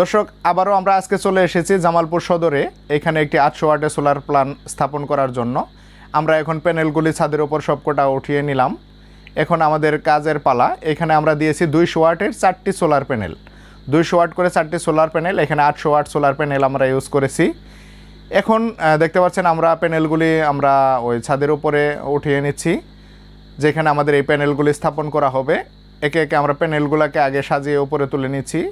দর্শক, আবারও আমরা আজকে চলে এসেছি জামালপুর সদরে। এখানে একটি আটশো ওয়াটের সোলার প্ল্যান স্থাপন করার জন্য। আমরা এখন প্যানেলগুলি ছাদের ওপর সবকটা উঠিয়ে নিলাম। এখন আমাদের কাজের পালা। এখানে আমরা দিয়েছি দুইশো ওয়াটের চারটি সোলার প্যানেল। দুইশো ওয়াট করে চারটি সোলার প্যানেল, এখানে আটশো ওয়াট সোলার প্যানেল আমরা ইউজ করেছি। এখন দেখতে পাচ্ছেন আমরা প্যানেলগুলি আমরা ওই ছাদের উপরে উঠিয়ে নিচ্ছি, যেখানে আমাদের এই প্যানেলগুলি স্থাপন করা হবে। একে একে আমরা প্যানেলগুলোকে আগে সাজিয়ে উপরে তুলে নিচ্ছি।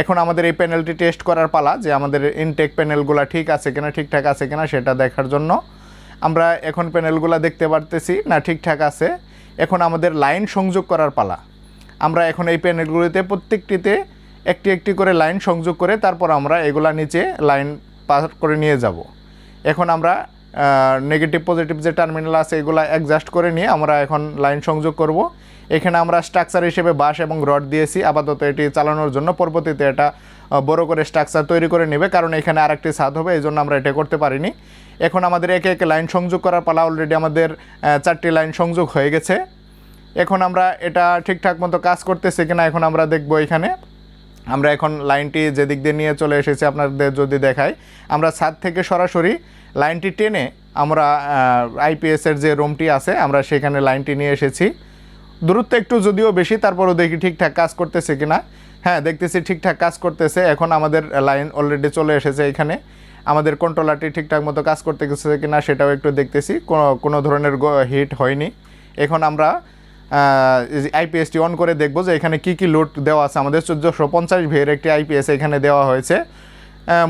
এখন আমাদের এই প্যানেলটি টেস্ট করার পালা যে আমাদের ইনটেক প্যানেলগুলো ঠিক আছে কিনা, ঠিকঠাক আছে কিনা সেটা দেখার জন্য। আমরা এখন প্যানেলগুলো দেখতে পারতেছি, না ঠিকঠাক আছে। এখন আমাদের লাইন সংযোগ করার পালা। আমরা এখন এই প্যানেলগুলিতে প্রত্যেকটিতে একটি একটি করে লাইন সংযোগ করে তারপর আমরা এগুলা নিচে লাইন পার করে নিয়ে যাব। এখন আমরা নেগেটিভ পজিটিভ যে টার্মিনাল আছে, এগুলো অ্যাডজাস্ট করে নিয়ে আমরা এখন লাইন সংযোগ করব। এখানে আমরা স্ট্রাকচার হিসেবে বাঁশ এবং রড দিয়েছি। আপাতত এটি চালানোর জন্য পরবর্তীতে এটা বড় করে স্ট্রাকচার তৈরি করে নেবে, কারণ এখানে আরেকটি ছাদ হবে এই জন্য আমরা এটা করতে পারিনি। এখন আমাদের একে একে লাইন সংযোগ করার পালা অলরেডি আমাদের চারটি লাইন সংযোগ হয়ে গেছে। এখন আমরা এটা ঠিকঠাক মতো কাজ করতেছে কিনা এখন আমরা দেখব এখানে। আমরা এখন লাইনটি যেদিক দিয়ে নিয়ে চলে এসেছি আপনাদের যদি দেখাই, আমরা ছাদ থেকে সরাসরি লাইনটি টেনে আমরা আইপিএসের যে রুমটি আছে, আমরা সেখানে লাইনটি নিয়ে এসেছি। দূরত্ব একটু যদিও বেশি, তারপরও দেখি ঠিকঠাক কাজ করতেছে কিনা। হ্যাঁ দেখতেছি ঠিকঠাক কাজ করতেছে। এখন আমাদের লাইন অলরেডি চলে এসেছে এখানে। আমাদের কন্ট্রোলারটি ঠিকঠাক মতো কাজ করতে গেছে কিনা সেটাও একটু দেখতেছি। কোনো কোনো ধরনের হিট হয়নি। এখন আমরা আইপিএসটি অন করে দেখব যে এখানে কি কি লোড দেওয়া আছে। আমাদের চোদ্দোশো পঞ্চাশ ভিয়ের একটি আইপিএস এখানে দেওয়া হয়েছে।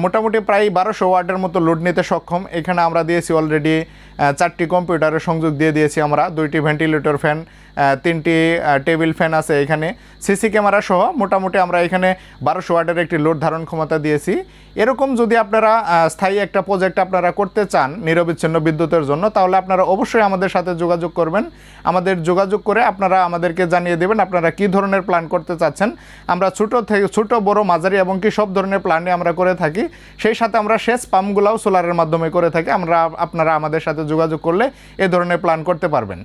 মোটামুটি প্রায় বারোশো ওয়াটের মতো লোড নিতে সক্ষম। এখানে আমরা দিয়েছি অলরেডি চারটি কম্পিউটারের সংযোগ দিয়ে দিয়েছি আমরা। দুইটি ভেন্টিলেটর ফ্যান তিনটি টেবিল ফ্যান আছে এখানে। সিসি ক্যামেরা সহ মোটামুটি আমরা এখানে বারোশো ওয়াটের একটি লোড ধারণ ক্ষমতা দিয়েছি। এরকম যদি আপনারা স্থায়ী একটা প্রজেক্ট আপনারা করতে চান নিরবিচ্ছিন্ন বিদ্যুতের জন্য, তাহলে আপনারা অবশ্যই আমাদের সাথে যোগাযোগ করবেন। আমাদের যোগাযোগ করে আপনারা আমাদেরকে জানিয়ে দেবেন আপনারা কি ধরনের প্ল্যান করতে চাচ্ছেন। আমরা ছোটো থেকে ছোটো, বড়, মাঝারি এবং কি সব ধরনের প্ল্যানই আমরা করে থাকি। সেই সাথে আমরা শেষ পাম্পগুলাও সোলারের মাধ্যমে করে থাকি। আমরা আপনারা আমাদের সাথে যোগাযোগ করলে এ ধরনের প্ল্যান করতে পারবেন।